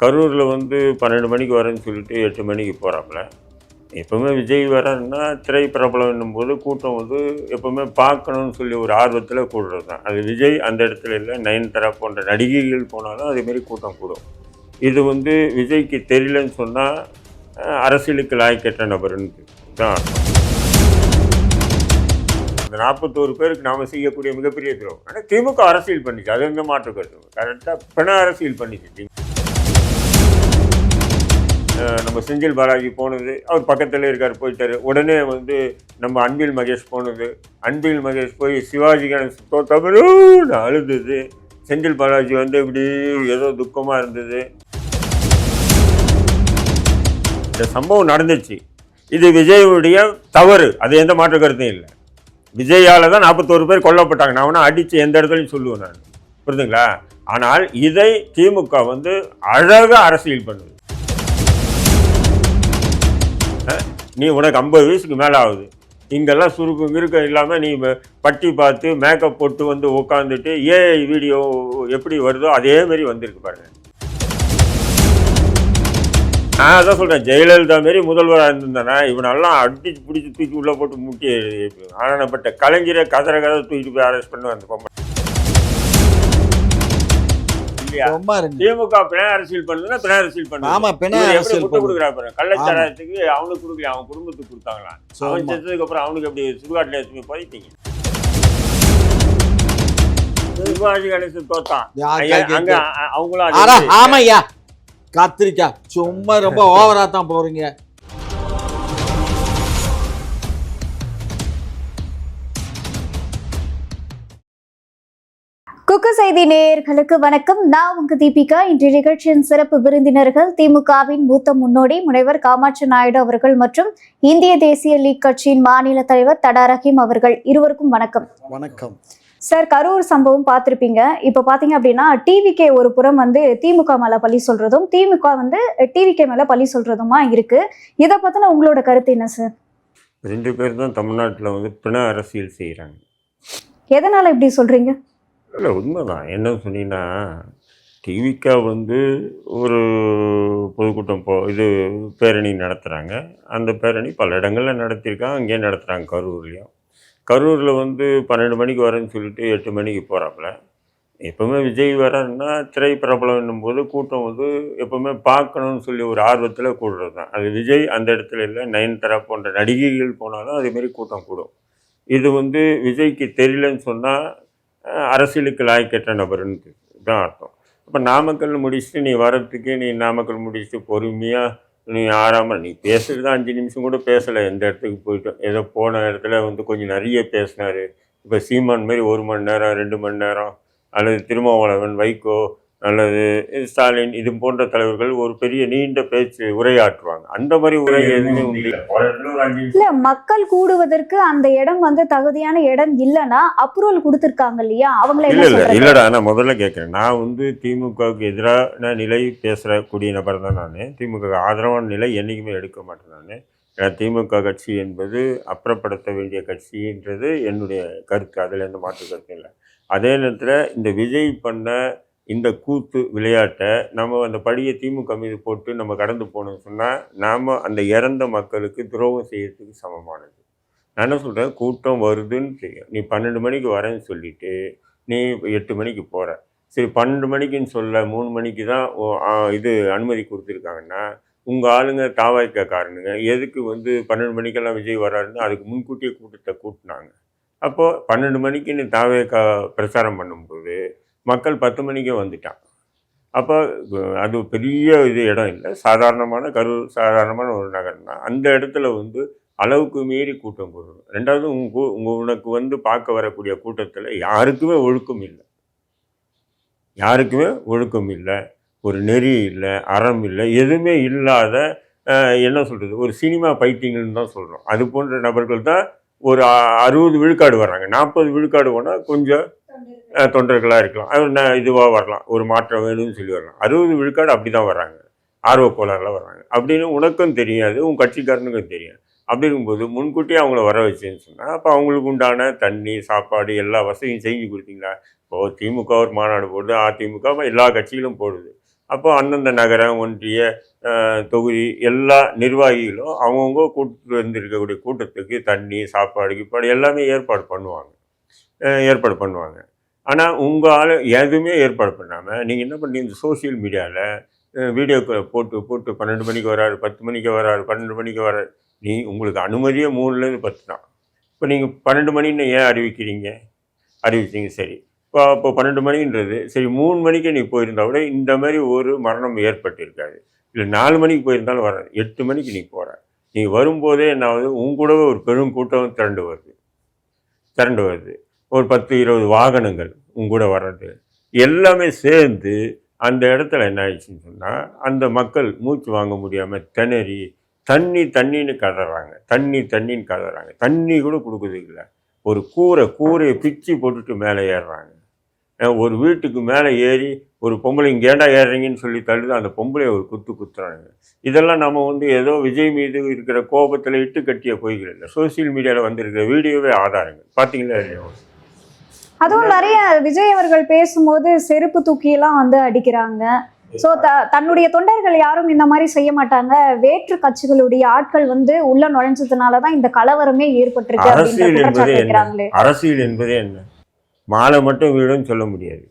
கரூரில் வந்து பன்னெண்டு மணிக்கு வரேன்னு சொல்லிட்டு எட்டு மணிக்கு போகிறாப்புல எப்போவுமே விஜய் வராருன்னா திரை பிரபலம் போது கூட்டம் வந்து எப்போவுமே பார்க்கணும்னு சொல்லி ஒரு ஆர்வத்தில் கூடுறது தான் அது விஜய் அந்த இடத்துல இல்லை நயன்தரா போன்ற நடிகைகள் போனாலும் அதேமாரி கூட்டம் கூடும். இது வந்து விஜய்க்கு தெரியலன்னு சொன்னால் அரசியலுக்கு லாய்க்கற்ற நபர்னு தான் அர்த்தம். அந்த நாற்பத்தோரு பேருக்கு நாம் செய்யக்கூடிய மிகப்பெரிய துரோகம். ஆனால் திமுக அரசியல் பண்ணிச்சு. அது எந்த மாற்று கருத்து? கரெக்டாக பிண அரசியல் பண்ணிச்சு. திமுக. நம்ம செந்தில் பாலாஜி போனது அவர் பக்கத்தில் இருக்கார் போயிட்டார். உடனே வந்து நம்ம அன்பில் மகேஷ் போனது. அன்பில் மகேஷ் போய் சிவாஜி கணேசன் தோத்தவரும் அழுதுது. செந்தில் பாலாஜி வந்து இப்படி ஏதோ துக்கமாக இருந்தது. இந்த சம்பவம் நடந்துச்சு. இது விஜயுடைய தவறு. அது எந்த மாற்று கருத்தும் இல்லை. விஜயால தான் நாற்பத்தோரு பேர் கொல்லப்பட்டாங்க. நான் வேணால் அடித்து எந்த இடத்துலையும் சொல்லுவேன் நான். புரியுதுங்களா ஆனால் இதை திமுக வந்து அழகாக அரசியல் பண்ணுது. நீ உனக்கு ஐம்பது வயசுக்கு மேலே ஆகுது இங்கெல்லாம் சுருக்கு கிறுக்கம் இல்லாமல் நீ பட்டி பார்த்து மேக்கப் போட்டு வந்து உட்காந்துட்டு ஏஐ வீடியோ எப்படி வருதோ அதேமாரி வந்திருக்கு பாருங்க. நான் அதான் சொல்கிறேன் ஜெயலலிதா மாரி முதல்வராக இருந்திருந்தேனா இவனெல்லாம் அடிச்சு பிடிச்சி தூக்கி உள்ளே போட்டு முட்டி ஆனப்பட்ட கலைஞரை கதற கதை தூக்கிட்டு போய் அரெஸ்ட் பண்ணி அந்த பொம்மை இல்லையா திமுக பிணை அரசியல் பண்ணுதுன்னா பிணை அரசியல் பண்ணுது. ஆமா பிணை அரசியல் முட்டை. கொடுக்குறா பாரு? கள்ளச்சாராயத்துக்கு அவனுக்கு கொடுக்கல அவன் குடும்பத்துக்கு கொடுத்தாங்களாம் அவன் ஆமா. செத்ததுக்கு அப்புறம் அவனுக்கு எப்படி சுடுகாட்டில் எடுத்து போயிட்டீங்க? சிவாஜி கணேசன் தோத்தான். ஐயா, அங்க அவங்களும் மாதிரி. ஆமாய்யா கத்திரிக்காய். சும்மா ரொம்ப ஓவரா தான் போறீங்க. குக்கு செய்தி நேயர்களுக்கு வணக்கம். நான் உங்க தீபிகா. இன்றைய நிகழ்ச்சியின் சிறப்பு விருந்தினர்கள் திமுகவின் மூத்த முன்னோடி முனைவர் காமாட்சி நாயுடு அவர்கள் மற்றும் இந்திய தேசிய லீக் கட்சியின் மாநில தலைவர் தடா ரஹீம் அவர்கள் இருவருக்கும் வணக்கம். வணக்கம். சார் கரூர் சம்பவம் பார்த்திருப்பீங்க. இப்ப பாத்தீங்க அப்படின்னா டிவிகே ஒரு புறம் வந்து திமுக மேல பழி சொல்றதும் திமுக வந்து டிவிகே மேல பழி சொல்றதுமா இருக்கு. இதை பத்தின உங்களோட கருத்து என்ன சார்? ரெண்டு பேர் தான் தமிழ்நாட்டில் வந்து பிண அரசியல் செய்கிறாங்க எதனால இப்படி சொல்றீங்க? இல்லை உண்மைதான். என்ன சொன்னீங்கன்னா டிவிக்கா வந்து ஒரு பொதுக்கூட்டம் போ இது பேரணி நடத்துகிறாங்க அந்த பேரணி பல இடங்களில் நடத்தியிருக்காங்க. அங்கேயே நடத்துகிறாங்க கரூர்லேயும். கரூரில் வந்து பன்னெண்டு மணிக்கு வரேன்னு சொல்லிட்டு எட்டு மணிக்கு போகிறாப்புல எப்போவுமே விஜய் வராருன்னா திரை பிரபலம் போது கூட்டம் வந்து எப்போவுமே பார்க்கணும்னு சொல்லி ஒரு ஆர்வத்தில் கூடுறது தான் அது விஜய் அந்த இடத்துல இல்லை நயன்தாரா போன்ற நடிகைகள் போனாலும் அதேமாரி கூட்டம் கூடும். இது வந்து விஜய்க்கு தெரியலன்னு சொன்னால் அரசியலுக்கு லாய்க்கேற்ற நபர்னு தான் அர்த்தம். இப்போ நாமக்கல் முடிச்சுட்டு நீ வரத்துக்கு நீ நாமக்கல் முடிச்சுட்டு பொறுமையாக நீ ஆறாமல் நீ பேசுறது அஞ்சு நிமிஷம் கூட பேசலை. எந்த இடத்துக்கு போயிட்டோம் ஏதோ போன இடத்துல வந்து கொஞ்சம் நிறைய பேசினார். இப்போ சீமான் மாதிரி ஒரு மணி நேரம் ரெண்டு மணி நேரம் அல்லது திருமாவளவன் வைகோ அல்லது ஸ்டாலின் இது போன்ற தலைவர்கள் ஒரு பெரிய நீண்ட பேச்சு உரையாற்றுவாங்க. அந்த மாதிரி உரை இல்லை. மக்கள் கூடுவதற்கு அந்த இடம் வந்து தகுதியான இடம் இல்லைன்னா அப்ரூவல் கொடுத்திருக்காங்க இல்லையா? அவங்கள இல்ல என்ன இல்ல சொல்றாங்க இல்லடா நான் முதல்ல கேட்குறேன் நான் வந்து திமுகவுக்கு எதிரான நிலை பேசக்கூடிய நபர் தான் நான். திமுக ஆதரவான நிலை என்றைக்குமே எடுக்க மாட்டேன் நான். ஏன்னா திமுக கட்சி என்பது அப்புறப்படுத்த வேண்டிய கட்சின்றது என்னுடைய கருத்து. அதில் எந்த மாற்று கருத்து இல்லை. அதே நேரத்தில் இந்த விஜய் பண்ண இந்த கூத்து விளையாட்டை நம்ம அந்த படியை திமுக மீது போட்டு நம்ம கடந்து போனோம்னு சொன்னால் நாம் அந்த இறந்த மக்களுக்கு துரோகம் செய்யறதுக்கு சமமானது. நான் என்ன சொல்கிறேன் கூட்டம் வருதுன்னு தெரியும் நீ பன்னெண்டு மணிக்கு வரேன்னு சொல்லிட்டு நீ எட்டு மணிக்கு போகிற சரி பன்னெண்டு மணிக்குன்னு சொல்ல மூணு மணிக்கு தான் ஓ- இது அனுமதி கொடுத்துருக்காங்கன்னா உங்கள் ஆளுங்க தாவாய்க்காரனுங்க எதுக்கு வந்து பன்னெண்டு மணிக்கெல்லாம் விஜய் வராருன்னு அதுக்கு முன்கூட்டியே கூட்டத்தை கூட்டினாங்க. அப்போது பன்னெண்டு மணிக்குன்னு நீ தாவேக்கா பிரச்சாரம் பண்ணும்போது மக்கள் பத்து மணிக்கே வந்துட்டான் அப்போ அது பெரிய இது இடம் இல்லை. சாதாரணமான கரூர் சாதாரணமான ஒரு நகரம் தான் அந்த இடத்துல வந்து அளவுக்கு மீறி கூட்டம் கூடணும் ரெண்டாவது உங்க உங்க உனக்கு வந்து பார்க்க வரக்கூடிய கூட்டத்தில் யாருக்குமே ஒழுக்கம் இல்லை. யாருக்குமே ஒழுக்கம் இல்லை. ஒரு நெறி இல்லை. அறம் இல்லை. எதுவுமே இல்லாத என்ன சொல்கிறது ஒரு சினிமா பைத்தியங்கள்னு தான் சொல்கிறோம் அது போன்ற நபர்கள் தான் ஒரு அறுபது விழுக்காடு வர்றாங்க. நாற்பது விழுக்காடு போனால் கொஞ்சம் தொண்டர்களாக இருக்கலாம். அது ந- இதுவாக வரலாம். ஒரு மாற்றம் வேணும்னு சொல்லி வரலாம். அறுபது விழுக்காடு அப்படி தான் வர்றாங்க. ஆர்வ கோளாறுல வர்றாங்க. அப்படின்னு உனக்கும் தெரியாது உன் கட்சிக்காரனுக்கும் தெரியும் அப்படி இருக்கும்போது முன்கூட்டியே அவங்கள வர வச்சுன்னு சொன்னால் அப்போ அவங்களுக்கு உண்டான தண்ணி சாப்பாடு எல்லா வசதியும் செஞ்சு கொடுத்தீங்களா? இப்போது திமுக ஒரு மாநாடு போடுது அதிமுக எல்லா கட்சிகளும் போடுது. அப்போ அந்தந்த நகரம் ஒன்றிய தொகுதி எல்லா நிர்வாகிகளும் அவங்கவுங்க கூட்டு வந்திருக்கக்கூடிய கூட்டத்துக்கு தண்ணி சாப்பாடு கீப்பாடு எல்லாமே ஏற்பாடு பண்ணுவாங்க. ஏற்பாடு பண்ணுவாங்க. ஆனால் உங்களால் எதுவுமே ஏற்பாடு பண்ணாமல் நீங்கள் என்ன பண்ணி இந்த சோஷியல் மீடியாவில் வீடியோக்களை போட்டு போட்டு பன்னெண்டு மணிக்கு வராரு பத்து மணிக்கு வராரு பன்னெண்டு மணிக்கு வராரு. நீ உங்களுக்கு அனுமதியே மூணுலேருந்து பத்து தான். இப்போ நீங்கள் பன்னெண்டு மணின்னு ஏன் அறிவிக்கிறீங்க? அறிவிச்சிங்க சரி. இப்போ இப்போ பன்னெண்டு மணின்றது சரி மூணு மணிக்கு நீ போயிருந்தா கூட இந்த மாதிரி ஒரு மரணம் ஏற்பட்டிருக்காது. இல்லை நாலு மணிக்கு போயிருந்தாலும் வர எட்டு மணிக்கு நீ போகிற நீ வரும்போதே என்ன ஆகுது உன் கூடவே ஒரு பெரும் கூட்டம் திரண்டு வருது. திரண்டு வருது. ஒரு பத்து இருபது வாகனங்கள் உங்கூட வர்றது எல்லாமே சேர்ந்து அந்த இடத்துல என்ன ஆயிடுச்சுன்னு சொன்னால் அந்த மக்கள் மூச்சு வாங்க முடியாமல் திணறி தண்ணி தண்ணின்னு கதறாங்க. தண்ணி தண்ணின்னு கதறாங்க. தண்ணி கூட கொடுக்குறது இல்லை. ஒரு கூரை கூரையை பிச்சு போட்டுட்டு மேலே ஏறுறாங்க. ஒரு வீட்டுக்கு மேலே ஏறி ஒரு பொம்பளை இங்கேண்டா ஏறுறீங்கன்னு சொல்லி தள்ளுது அந்த பொம்பளையை ஒரு குத்து குத்துறாங்க. இதெல்லாம் நம்ம வந்து ஏதோ விஜய் மீது இருக்கிற கோபத்தில் இட்டு கட்டிய பொய்கள் இல்லை. சோஷியல் மீடியாவில் வந்திருக்கிற வீடியோவே ஆதாரங்கள். பார்த்தீங்களா இல்லையா? அதுவும் நிறைய விஜய் அவர்கள் பேசும்போது செருப்பு தூக்கி எல்லாம் வந்து அடிக்கிறாங்க. சோ த தன்னுடைய தொண்டர்கள் யாரும் இந்த மாதிரி செய்ய மாட்டாங்க. வேற்று கட்சிகளுடைய ஆட்கள் வந்து உள்ள நுழைஞ்சதுனாலதான் இந்த கலவரமே ஏற்பட்டிருக்கு அரசியல் என்பது என்ன? அரசியல் என்பதே என்ன? மாலை மட்டும் விழும்னு சொல்ல முடியாது.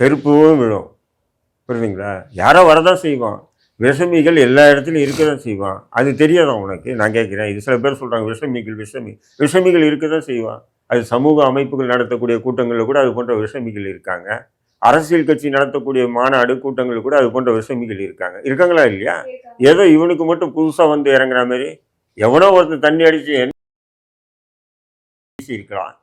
செருப்பும் விழும். புரியுதுங்களா? யாரோ வரதான் செய்வான். விஷமிகள் எல்லா இடத்துலையும் இருக்க தான் செய்வான். அது தெரியாதா உனக்கு? நான் கேட்குறேன். இது சில பேர் சொல்கிறாங்க விஷமிகள் விஷமி விஷமிகள் இருக்க தான் செய்வான். அது சமூக அமைப்புகள் நடத்தக்கூடிய கூட்டங்களில் கூட அது போன்ற விஷமிகள் இருக்காங்க. அரசியல் கட்சி நடத்தக்கூடிய மாநாடு கூட்டங்களில் கூட அது போன்ற விஷமிகள் இருக்காங்க. இருக்காங்களா இல்லையா? ஏதோ இவனுக்கு மட்டும் புதுசாக வந்து இறங்குற மாதிரி எவனோ ஒருத்தன் தண்ணி அடித்து என்ன இருக்கலாம்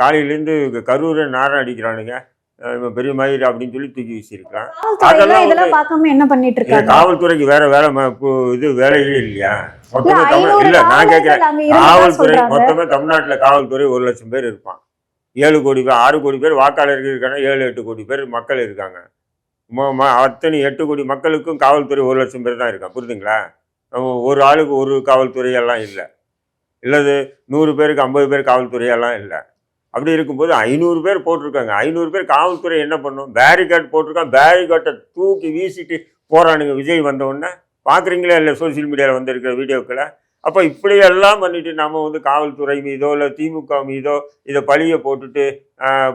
காலையிலேருந்து கரூரை நாரம் அடிக்கிறானுங்க. இவன் பெரிய மயிர் அப்படின்னு சொல்லி தூக்கி காவல்துறையில அதெல்லாம் இதெல்லாம் பார்க்காம என்ன பண்ணிட்டு இருக்காங்க காவல்துறைக்கு வேற வேலை இது வேலையே இல்லையா? இல்ல மொத்தமே தமிழ் இல்ல நான் கேட்கிறேன் காவல்துறை மொத்தமே தமிழ்நாட்டுல காவல்துறை ஒரு லட்சம் பேர் இருப்பான். ஏழு கோடி பேர் ஆறு கோடி பேர் வாக்காளர்கள் இருக்காங்க ஏழு எட்டு கோடி பேர் மக்கள் இருக்காங்க. அத்தனை எட்டு கோடி மக்களுக்கும் காவல்துறை ஒரு லட்சம் பேர் தான் இருக்கான். புரியுதுங்களா? நம்ம ஒரு ஆளுக்கு ஒரு காவல்துறை எல்லாம் இல்லை. இல்லது நூறு பேருக்கு ஐம்பது பேர் காவல்துறை எல்லாம் இல்லை. அப்படி இருக்கும்போது ஐநூறு பேர் போட்டிருக்காங்க. ஐநூறு பேர் காவல்துறை என்ன பண்ணும்? பேரிகேட் போட்டிருக்கான் பேரிகேட்டை தூக்கி வீசிட்டு போகிறானுங்க விஜய் வந்தவுடனே பார்க்குறீங்களா இல்லை சோஷியல் மீடியாவில் வந்திருக்கிற வீடியோக்களை? அப்போ இப்படியெல்லாம் பண்ணிட்டு நம்ம வந்து காவல்துறை மீதோ இல்லை திமுக மீதோ இதை பழியை போட்டுட்டு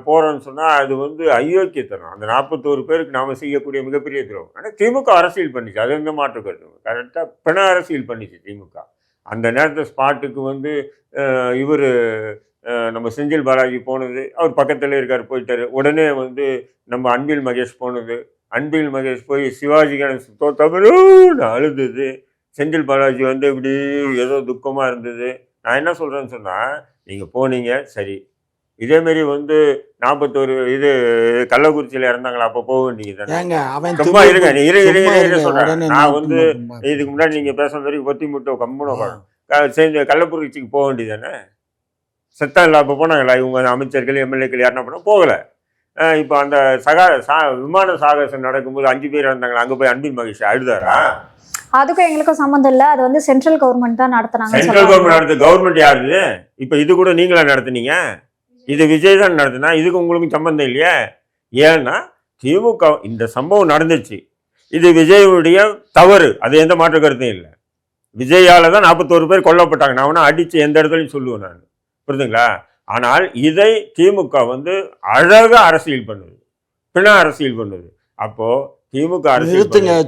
போகிறோன்னு சொன்னால் அது வந்து அயோக்கியத்தனம். அந்த நாற்பத்தோரு பேருக்கு நாம் செய்யக்கூடிய மிகப்பெரிய துரோகம். ஆனால் திமுக அரசியல் பண்ணிச்சு. அது எந்த மாற்று கருத்து? கரெக்டாக பிண அரசியல் பண்ணிச்சு திமுக. அந்த நேரத்தில் ஸ்பாட்டுக்கு வந்து இவர் நம்ம செந்தில் பாலாஜி போனது அவர் பக்கத்தில் இருக்கார் போயிட்டாரு. உடனே வந்து நம்ம அன்பில் மகேஷ் போனது. அன்பில் மகேஷ் போய் சிவாஜி கணேசன் தோத்தவருன்னு அழுதுது. செந்தில் பாலாஜி வந்து இப்படி ஏதோ துக்கமாக இருந்தது. நான் என்ன சொல்கிறேன்னு சொன்னால் நீங்கள் போனீங்க சரி. இதேமாரி வந்து நாற்பத்தோரு இது கள்ளக்குறிச்சியில் இறந்தாங்களா அப்போ போக வேண்டியது தானே. சும்மா திமிரு- இருங்க, இரு, இரு, இரு. உடனே நான் வந்து இதுக்கு முன்னாடி நீங்கள் பேசுன வரைக்கும் பொத்தி முட்டை உட்காரும் சேர்ந்து கள்ளக்குறிச்சிக்கு போக வேண்டியதானே செத்தம் இல்லை அப்போ போனாங்களா இவங்க அமைச்சர்கள் எம்எல்ஏக்கள் யாருன்னா போனால் போகலை. இப்போ அந்த சகா சா விமான சாகசம் நடக்கும்போது அஞ்சு பேர் இருந்தாங்களா அங்கே போய் அன்பின் மகிழ்ச்சி அழுதாரா அதுக்கும் எங்களுக்கும் சம்மந்தம் இல்ல. அது வந்து சென்ட்ரல் கவர்மெண்ட் தான் நடத்துனாங்க சென்ட்ரல் கவர்மெண்ட் நடத்த கவர்மெண்ட் யாருது இப்போ இது கூட நீங்களா நடத்துனீங்க? இது விஜய் தான் நடத்தினா இதுக்கு உங்களுக்கு சம்பந்தம் இல்லையா? ஏன்னா திமுக இந்த சம்பவம் நடந்துச்சு. இது விஜயுடைய தவறு. அது எந்த மாற்று கருத்தும் இல்லை. விஜயால தான் நாற்பத்தோரு பேர் கொல்லப்பட்டாங்க. நான் வேணா அடிச்சு எந்த இடத்துலையும் சொல்லுவேன் நான். புரியுதுங்களா ஆனால் இதை திமுக வந்து அழகா அரசியல் பண்ணுது. பிண அரசியல் பண்ணுது. அப்போ திமுக அரசியல் பண்ணுது.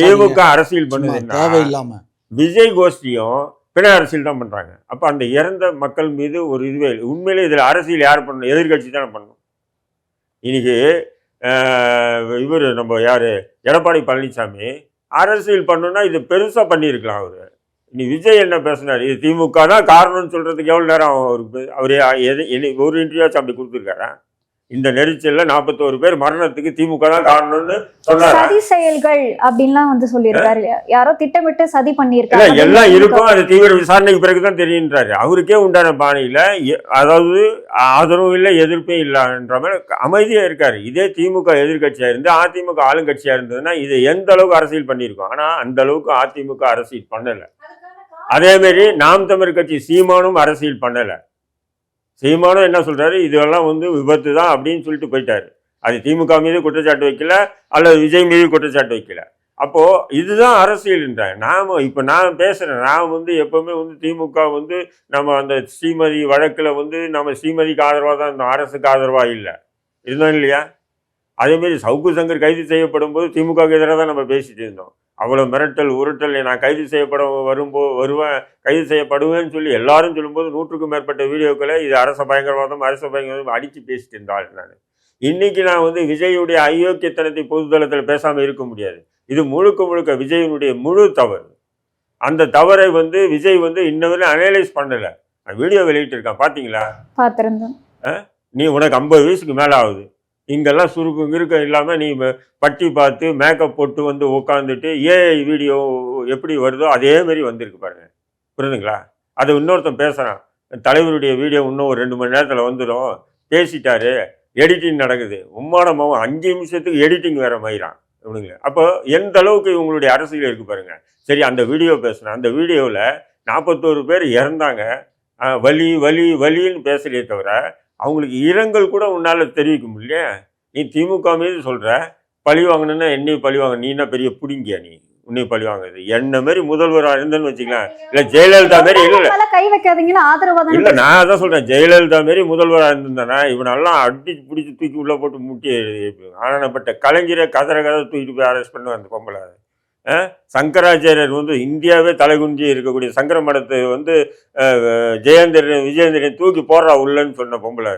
திமுக அரசியல் தேவையில்லாம. விஜய் கோஷ்டியும் பிண அரசியல் தான் பண்றாங்க. அப்ப அந்த இறந்த மக்கள் மீது ஒரு இதுவே இல்லை. உண்மையிலே இதுல அரசியல் யார் பண்ணணும்? எதிர்கட்சி தானே பண்ணணும். இன்னைக்கு இவர் நம்ம யாரு? எடப்பாடி பழனிசாமி அரசியல் பண்ணணும்னா இது பெருசா பண்ணியிருக்கலாம் அவரு. இனி விஜய் என்ன பேசினார்? இது திமுக தான் காரணம்னு சொல்றதுக்கு எவ்வளவு நேரம் அவருக்கு அவரே எது ஒரு இன்டர்வியூச்சும் அப்படி கொடுத்துருக்காரா? இந்த நெரிச்சல்ல நாற்பத்தோரு பேர் மரணத்துக்கு திமுக தான் காரணம்னு சொன்னாரா? சதி செயல்கள் அப்படின்லாம் வந்து சொல்லியிருக்காரு. யாரோ திட்டமிட்டு சதி பண்ணியிருக்காங்க. எல்லாம் இருக்கும். அது தீவிர விசாரணைக்கு பிறகுதான் தெரியுன்றாரு. அவருக்கே உண்டான பாணியில அதாவது ஆதரவும் இல்லை எதிர்ப்பும் இல்லைன்ற மாதிரி அமைதியா இருக்காரு. இதே திமுக எதிர்க்கட்சியா இருந்து அதிமுக ஆளுங்கட்சியா இருந்ததுன்னா இதை எந்த அளவுக்கு அரசியல் பண்ணியிருக்கோம்? ஆனா அந்த அளவுக்கு அதிமுக அரசியல் பண்ணல. அதேமாரி நாம் தமிழ் கட்சி சீமானும் அரசியல் பண்ணலை. சீமானும் என்ன சொல்கிறாரு இதெல்லாம் வந்து விபத்து தான் அப்படின்னு சொல்லிட்டு போயிட்டார். அது திமுக மீது குற்றச்சாட்டு வைக்கல அல்லது விஜய் மீது குற்றச்சாட்டு வைக்கல. அப்போது இதுதான் அரசியல்ன்றாங்க நாம் இப்போ நான் பேசுகிறேன் நான் வந்து எப்போவுமே வந்து திமுக வந்து நம்ம அந்த ஸ்ரீமதி வழக்கில் வந்து நம்ம ஸ்ரீமதிக்கு ஆதரவாக தான் இருந்தோம் அரசுக்கு ஆதரவாக இல்லை. இருந்தோம் இல்லையா? அதே மாதிரி சவுக்கு சங்கர் கைது செய்யப்படும் போது திமுகவுக்கு எதிராக தான் நம்ம பேசிட்டு இருந்தோம். அவ்வளோ மிரட்டல் உருட்டல் நான் கைது செய்யப்பட வரும்போ வருவேன் கைது செய்யப்படுவேன்னு சொல்லி எல்லாரும் சொல்லும்போது நூற்றுக்கும் மேற்பட்ட வீடியோக்களை இது அரச பயங்கரவாதம் அரச பயங்கரவாதம் அடித்து பேசிட்டு இருந்தாள் நான். இன்னைக்கு நான் வந்து விஜயுடைய அயோக்கியத்தனத்தை பொதுதளத்தில் பேசாமல் இருக்க முடியாது. இது முழுக்க முழுக்க விஜயனுடைய முழு தவறு. அந்த தவறை வந்து விஜய் வந்து இன்ன வரையும் அனலைஸ் பண்ணலை. வீடியோ வெளியிட்டிருக்கான். பார்த்தீங்களா பார்த்திருந்தோம் நீ உனக்கு ஐம்பது வயசுக்கு மேலே ஆகுது. இங்கெல்லாம் சுருக்கு கிறுக்கம் இல்லாமல் நீ பட்டி பார்த்து மேக்கப் போட்டு வந்து உட்காந்துட்டு ஏஐ வீடியோ எப்படி வருதோ அதே மாதிரி வந்திருக்கு பாருங்கள் புரியுதுங்களா? அது இன்னொருத்தன் பேசுகிறான் தலைவருடைய வீடியோ இன்னும் ஒரு ரெண்டு மணி நேரத்தில் வந்துடும் பேசிட்டாரு. எடிட்டிங் நடக்குது. உம்மானமாவும் அஞ்சு நிமிஷத்துக்கு எடிட்டிங் வேறு மயிறான் இவனுங்க அப்போ எந்த அளவுக்கு இவங்களுடைய அரசியல் இருக்கு பாருங்கள் சரி அந்த வீடியோ பேசுனேன் அந்த வீடியோவில் நாற்பத்தோரு பேர் இறந்தாங்க. வலி வலி வலின்னு பேசலையே தவிர அவங்களுக்கு இரங்கல் கூட உன்னால தெரிவிக்க முடியல. நீ திமுக மீது சொல்ற பழி வாங்கணுன்னா என்னையும் பழி வாங்க நீ என்ன பெரிய புடிங்கியா நீ? உன்னையும் பழி வாங்குது என்ன மாதிரி முதல்வராக இருந்தேன்னு வச்சுக்கலாம் இல்ல ஜெயலலிதா மாரி இல்ல கை வைக்காதீங்கன்னு ஆதரவா இல்ல தானே நான் அதான் சொல்றேன். ஜெயலலிதா மாரி முதல்வராக இருந்திருந்தானா இவனெல்லாம் அடிச்சு பிடிச்சி தூக்கி உள்ள போட்டு முட்டி ஆனப்பட்ட கலைஞரை கதற கதை தூக்கிட்டு போய் அரெஸ்ட் பண்ணுவேன் அந்த பொம்பளை? சங்கராச்சாரியர் வந்து இந்தியாவே தலைகுஞ்சி இருக்கக்கூடிய சங்கர மடத்தை வந்து ஜெயேந்திரன் விஜயேந்திரன் தூக்கி போடுறா உள்ளன்னு சொன்ன பொம்பளை.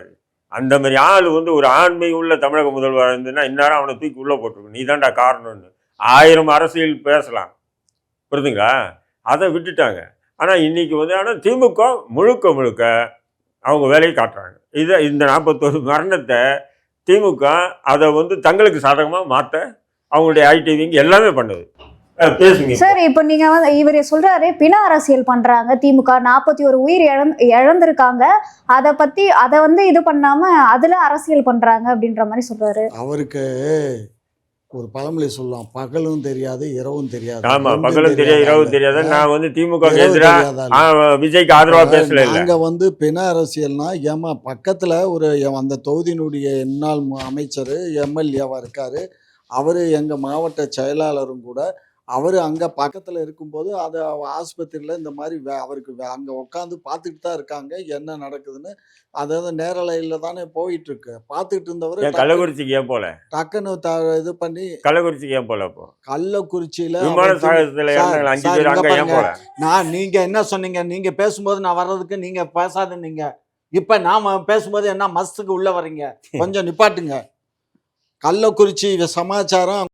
அந்த மாதிரி ஆள் வந்து ஒரு ஆண்மை உள்ள தமிழக முதல்வர் இருந்துன்னா இந்நேரம் அவனை தூக்கி உள்ளே போட்டிருக்கணும். நீ தான்டா காரணம்னு. ஆயிரம் அரசியல் பேசலாம். புரிதுங்களா அதை விட்டுட்டாங்க. ஆனால் இன்னைக்கு வந்து ஆனால் திமுக முழுக்க முழுக்க அவங்க வேலையை காட்டுறாங்க. இதை இந்த நாற்பத்தொரு மரணத்தை திமுக அதை வந்து தங்களுக்கு சாதகமாக மாற்ற அவங்களுடைய ஐடிவிங்க எல்லாமே பண்ணுது. சார் இப்போ நீங்க வந்து இவர் சொல்றாரு பிண அரசியல் பண்றாங்க திமுக நாற்பத்தி ஒரு உயிர் இழந் இழந்திருக்காங்க. அதை பத்தி அதை வந்து இது பண்ணாம அதுல அரசியல் பண்றாங்க அப்படின்ற மாதிரி சொல்றாரு. அவருக்கு ஒரு பழமொழி சொல்லலாம் பகலும் தெரியாது இரவும் தெரியாது. ஆமா பகலும் தெரியாது. இரவு தெரியாத. நான் வந்து திமுக. விஜய்க்கு ஆதரவா பேசல நாங்க வந்து பிண அரசியல்னா ஏமா பக்கத்துல ஒரு அந்த தொகுதியினுடைய என்னால் அமைச்சர் எம்எல்ஏவா இருக்காரு. அவரு எங்க மாவட்ட செயலாளரும் கூட அவர் அங்க பக்கத்துல இருக்கும்போது அது ஆஸ்பத்திரியில இந்த மாதிரி வே- அவருக்கு அங்க உட்காந்து பார்த்துக்கிட்டு தான் இருக்காங்க என்ன நடக்குதுன்னு. அதாவது நேரலையில தானே போயிட்டு இருக்கு பார்த்துக்கிட்டு இருந்தவர் கள்ளக்குறிச்சிக்கு ஏன் போல? டக்குன்னு த- இது பண்ணி கள்ளக்குறிச்சிக்கு ஏன் போல அப்போ? கள்ளக்குறிச்சியில நான் நீங்க என்ன சொன்னீங்க? நீங்க பேசும்போது நான் வர்றதுக்கு நீங்க பேசாத நீங்க. இப்ப நாம பேசும்போது என்ன மஸ்துக்கு உள்ள வர்றீங்க? கொஞ்சம் நிப்பாட்டுங்க. கள்ளக்குறிச்சி சமாச்சாரம்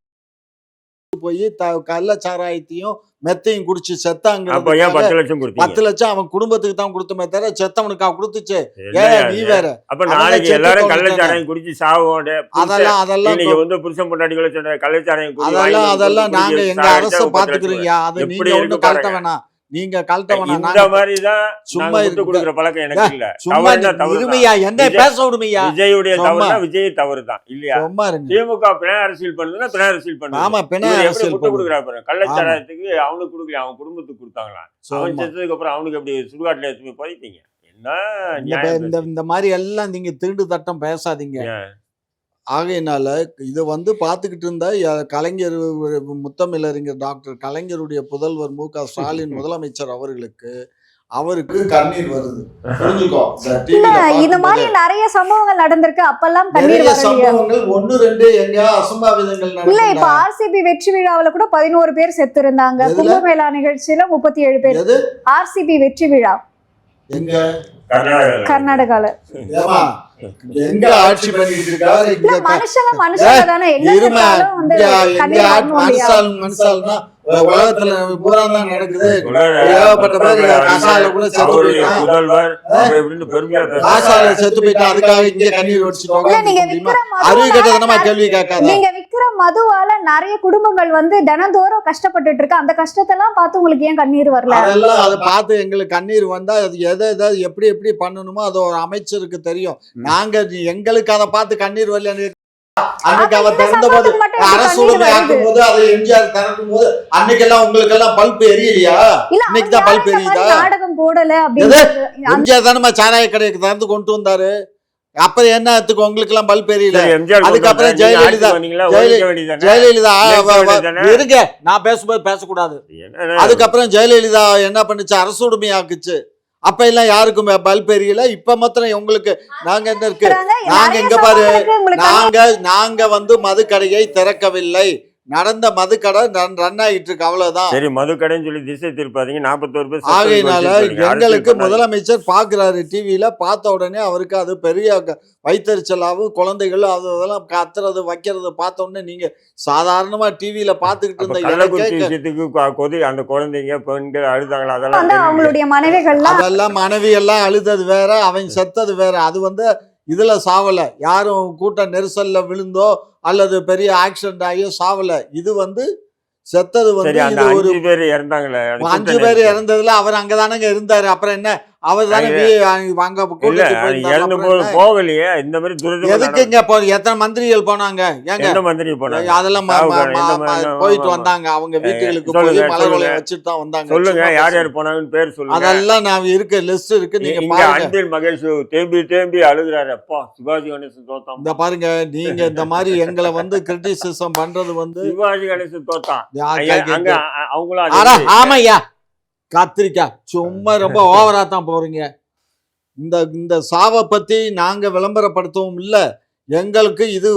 போய் த கள்ளச்சாராயத்தையும் மெத்தையும் குடிச்சு செத்தாங்க பத்து லட்சம் பத்து லட்சம் அவன் குடும்பத்துக்கு தான் கொடுத்தமே தவிர செத்தவனுக்கு கொடுத்துச்சு ஏன் நீ? வேற அப்ப நாளைக்கு எல்லாரும். கள்ளச்சாராயம் குடிச்சு சாவோட அதெல்லாம் அதெல்லாம் இன்னைக்கு வந்து புருஷன் பொண்டாட்டிகளை சொன்ன கள்ளச்சாராயம் அதெல்லாம் அதெல்லாம் நாங்க எங்க அரச பாத்துக்கிறீங்க அது நீங்க கழட்ட பாருங்க. வேணாம் நீங்க கழட்ட வேணாம் இந்த மாதிரி தான் சும்மா விட்டு. கொடுக்குற பழக்கம் எனக்கு இல்ல. சும்மா இருமையா என்ன பேச விடுமையா விஜயுடைய. தவறு விஜய் தவறு தான் இல்லையா திமுக பிணை அரசியல் பண்ணுதுன்னா பிணை அரசியல் ஆமா பிணை அரசியல் பண்ணுது. கொடுக்குறா பாருங்க கள்ளச்சாராயத்துக்கு அவனுக்கு கொடுக்கல அவன் குடும்பத்துக்கு கொடுத்தாங்களாம். அவன். செத்ததுக்கு அப்புறம் அவனுக்கு எப்படி சுடுகாட்டுல எடுத்து போய் புதைப்பீங்க? என்ன இந்த மாதிரி எல்லாம் நீங்க திருட்டு தட்டம் பேசாதீங்க? ஆகையினால இது வந்து பார்த்துக்கிட்டு இருந்தா ய- கலைஞர் முத்தமிழறிஞர் டாக்டர் கலைஞருடைய புதல்வர் மு க. ஸ்டாலின் முதலமைச்சர் அவர்களுக்கு அவருக்கு கண்ணீர் வருது. புரிஞ்சுக்கோ. இந்த TV ல இந்த மாதிரி நிறைய சம்பவங்கள் நடந்திருக்கு. அப்பெல்லாம் கண்ணீர் நிறைய வரலையா. சம்பவங்கள் ஒண்ணு ரெண்டு எங்கேயா அசம்பாவிதங்கள் இல்ல இப்ப நடக்குதா? ஆர்சிபி வெற்றி விழாவுல கூட பதினோரு பேர் செத்து இருந்தாங்க எதுல? கும்பமேளா நிகழ்ச்சியில முப்பத்தி ஏழு பேர். எது? ஆர்சிபி வெற்றி விழா. எங்க? கர்நாடகால. கர்நாடகால. ஏமா எங்க ஆட்சி பண்ணிட்டு இருக்காரு? மனுஷங்க மனுஷங்க தானே. என்ன மனுஷால் மனுஷால்னா உலகத்துல நடக்குது. காசால செத்து போயிட்டா அதுக்காக இங்க கண்ணீர் அறிவு கட்டதனமா கேள்வி கேட்காத. நீங்க விக்கிற மதுவால நிறைய குடும்பங்கள் வந்து தினந்தோறும் கஷ்டப்பட்டுட்டு இருக்கு. அந்த கஷ்டத்தெல்லாம் பார்த்து உங்களுக்கு ஏன் கண்ணீர் வரல? அதெல்லாம் அதை பார்த்து எங்களுக்கு கண்ணீர் வந்தா அது எதை எதை எப்படி எப்படி பண்ணணுமோ அது ஒரு அமைச்சருக்கு தெரியும். நாங்க எங்களுக்கு அதை பார்த்து கண்ணீர் வரல அன்னைக்கு அவ அப்ப இந்த திறந்த போது சம்பவத்துக்கு மட்டும் எப்படி அரசு கண்ணீர் உடைமை வருது? ஆக்கும் போது அதை எம்ஜிஆர் திறக்கும் போது அன்னைக்கெல்லாம் உங்களுக்கு எல்லாம் பல்ப் எரியலையா இன்னைக்கு அவர் தான் பல்ப் எரியுதா? நாடகம் போடல எம்ஜிஆர் தானே சாராய கடைக்கு திறந்து கொண்டு வந்தாரு அப்புறம் என்ன ஆத்துக்கு உங்களுக்கு எல்லாம் பல்ப் எரியல அதுக்கப்புறம் ஜெயலலிதா-? ஜெயலலிதா? இருங்க நான் பேசும்போது பேசக்கூடாது? அதுக்கப்புறம் ஜெயலலிதா என்ன பண்ணுச்சு அரசு உடைமையாக்குச்சு அப்ப எல்லாம் யாருக்கும் பல்ப் எரியல. இப்ப மாத்திரம் உங்களுக்கு நாங்க என்ன இருக்கு? நாங்க இங்க பாரு நாங்க நாங்க வந்து மதுக்கடையை திறக்கவில்லை. நடந்த மதுக்கடை ரன் ரன் ஆகிட்டு இருக்கு அவ்வளவுதான் சரி மதுக்கடைன்னு சொல்லி திசை திருப்பாதீங்க நாற்பத்தோரு பேர் ஆகையினால. எங்களுக்கு. முதலமைச்சர் பாக்குறாரு டிவியில பார்த்த உடனே அவருக்கு அது பெரிய க- வயித்தெரிச்சலாவும் குழந்தைகள் அது அதெல்லாம் கத்துறது வைக்கிறது பார்த்த உடனே நீங்க சாதாரணமா டிவியில பாத்துக்கிட்டு அப்ப இருந்த விஷயத்துக்கு கொதி அந்த குழந்தைங்க பெண்கள் அழுதாங்களா அதெல்லாம். அவங்களுடைய மனைவிகள்லாம் அதெல்லாம் மனைவி எல்லாம் அழுதது வேற அவன் செத்தது வேற அது வந்து இதுல சாவல. யாரும் கூட்ட நெரிசல்ல விழுந்தோ அல்லது பெரிய ஆக்சிடென்ட் ஆகியோ சாவல. இது வந்து செத்தது வந்து அஞ்சு பேர் இறந்தாங்களே அஞ்சு பேர். இறந்ததுல அவர் அங்கதானங்க இருந்தாரு. அப்புறம் என்ன? அவர் தானே அது- வி- அங்க இல்ல கூட்டத்துக்கு அது போயிருந்தாரு. இறந்து போது? போகலையே இந்த மாதிரி துரிதமா எதுக்குங்க போ எத்தனை மந்திரிகள் போனாங்க ஏங்க மந்திரி போனாங்க அதெல்லாம் போயிட்டு ஆமா. வந்தாங்க அவங்க வீட்டுகளுக்கு போய் மலர் சொல்லுங்க. வளையம் வச்சுட்டு தான் வந்தாங்க சொல்லுங்க யார். யார் போனாங்கன்னு பேர் சொல்லுங்க அதெல்லாம் நான் இருக்கு லிஸ்ட் இருக்கு நீங்க இங்க அன்பில் மகேஷ் தேம்பி தேம்பி அழுகுறாரு அப்பா சிவாஜி கணேசன் தோத்தான் இந்த பாருங்க நீங்க இந்த மாதிரி எங்களை வந்து கிரிட்டிசிசம் பண்றது வந்து சிவாஜி கணேசன் தோத்தான் ஐயா, அவங்களும் மாதிரி. ஆமையா கத்திரிக்காய் சும்மா ரொம்ப ஓவரா தான் போறீங்க. இந்த இந்த சாவை பத்தி நாங்க விளம்பரப்படுத்தவும் இல்லை. எங்களுக்கு இது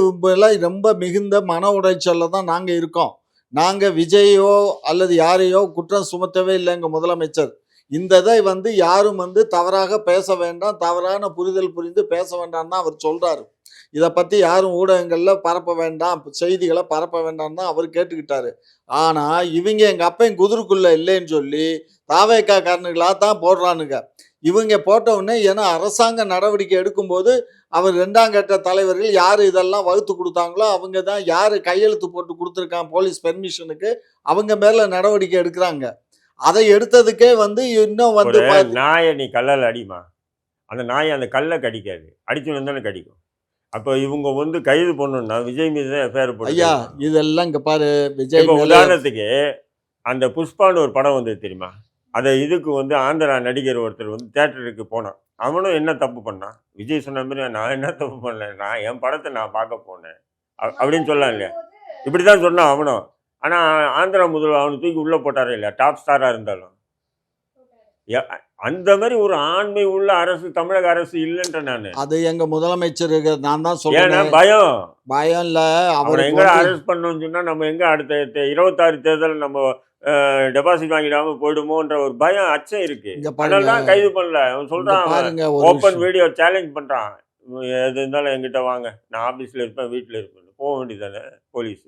ரொம்ப மிகுந்த மன உடைச்சல்ல தான் நாங்க இருக்கோம். நாங்க விஜயோ அல்லது யாரையோ குற்றம் சுமத்தவே இல்லை எங்க முதலமைச்சர். இந்த இதை வந்து யாரும் வந்து தவறாக பேச வேண்டாம் தவறான புரிதல் புரிந்து பேச வேண்டாம் தான் அவர் சொல்றாரு. இதை பற்றி யாரும் ஊடகங்களில் பரப்ப வேண்டாம் செய்திகளை பரப்ப வேண்டாம் தான் அவர் கேட்டுக்கிட்டாரு. ஆனால் இவங்க எங்கள் அப்பையும் குதிருக்குள்ளே இல்லைன்னு சொல்லி தாவேக்கா காரனுகளா தான் போடுறானுங்க. இவங்க போட்ட உடனே ஏன்னா அரசாங்க நடவடிக்கை எடுக்கும்போது அவர் ரெண்டாம் கட்ட தலைவர்கள் யார் இதெல்லாம் வகுத்து கொடுத்தாங்களோ அவங்க தான் யார் கையெழுத்து போட்டு கொடுத்துருக்கான் போலீஸ் பெர்மிஷனுக்கு அவங்க மேல நடவடிக்கை எடுக்கிறாங்க. அதை எடுத்ததுக்கே வந்து இன்னும் வந்து நாயை நீ கல்லால் அடிமா அந்த நாய் அந்த கல்லை கடிக்காது. அடிச்சு வந்தானே கடிக்கும். அப்போ இவங்க வந்து கைது பண்ணணும்னா விஜய் மீது தான் எஃப்ஐஆர் ஐயா இதெல்லாம் இங்க பாரு விஜய் உதாரணத்துக்கு அந்த புஷ்பான்னு ஒரு படம் வந்தது தெரியுமா? அதை இதுக்கு வந்து ஆந்திரா நடிகர் ஒருத்தர் வந்து தேட்டருக்கு போனான். அவனும் என்ன தப்பு பண்ணான்? விஜய் சொன்ன மாதிரி நான் என்ன தப்பு பண்ணல? நான் என் படத்தை நான் பார்க்க போனேன். அப்படின்னு சொல்லலாம் இல்லையா? இப்படி தான் சொன்னான் அவனும். ஆனால் ஆந்திரா முதல்வர் அவனை தூக்கி உள்ளே போட்டாரே இல்லையா? டாப் ஸ்டாராக இருந்தாலும். அந்த மாதிரி ஒரு ஆண்மை உள்ள அரசு தமிழக அரசு இல்லைன்ற நான். அது எங்க முதலமைச்சருக்கு நான் தான் சொல்றேன் பயம். பயம் இல்ல. அவருக்கு எங்க அரெஸ்ட் பண்ணோம்னு சொன்னா நம்ம எங்க அடுத்த இருபத்தாறு தேர்தல் நம்ம டெபாசிட் வாங்கிடாம போயிடுமோன்ற ஒரு பயம் அச்சம் இருக்கு. தான் கைது பண்ணல. அவன் சொல்றான் ஓப்பன். வீடியோ சேலஞ்ச் பண்றான். எது இருந்தாலும் என்கிட்ட வாங்க. நான் ஆபீஸ்ல இருப்பேன் வீட்டுல இருப்பேன். போக வேண்டியதானே போலீஸ்